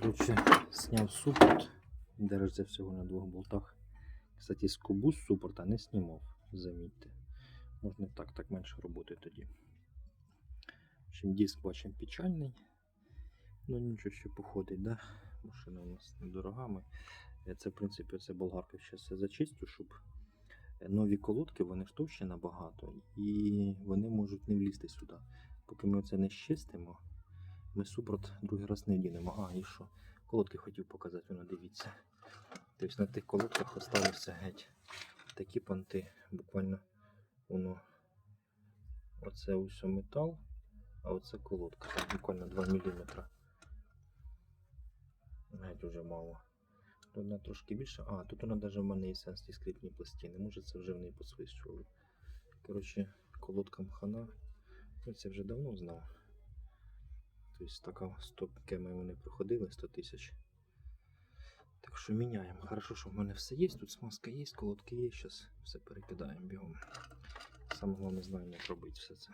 Коротше, зняв супорт. Держиться всього на двох болтах. Кстати, скобу з супорта не знімав, замітьте. Можна так, так менше роботи тоді. В общем, диск бачимо печальний. Ну нічого ще походить, да? Машина у нас недорога. Ми... Це, в принципі, це болгарка ще все зачистю, щоб е, нові колодки, вони ж товщі набагато, і вони можуть не влізти сюди. Поки ми це не щистимо, ми супрот другий раз не вдінемо. А, і що? Колодки хотів показати, воно дивіться. Тобто на тих колодках оставився геть такі понти. Буквально воно. Оце ось метал, а оце колодка. Там буквально 2 мм. Геть уже мало. Вона трошки більше. А, тут вона навіть в мене є сенсні скрипні пластини. Може це вже в неї посвищували. Коротше, колодкам хана. Я це вже давно знав. Тобто така 100 кеми вони проходили 100 тисяч. Так що міняємо. Хорошо, що в мене все є. Тут смазка є, колодки є. Зараз все перекидаємо бігом. Саме головне знаємо, як робити все це.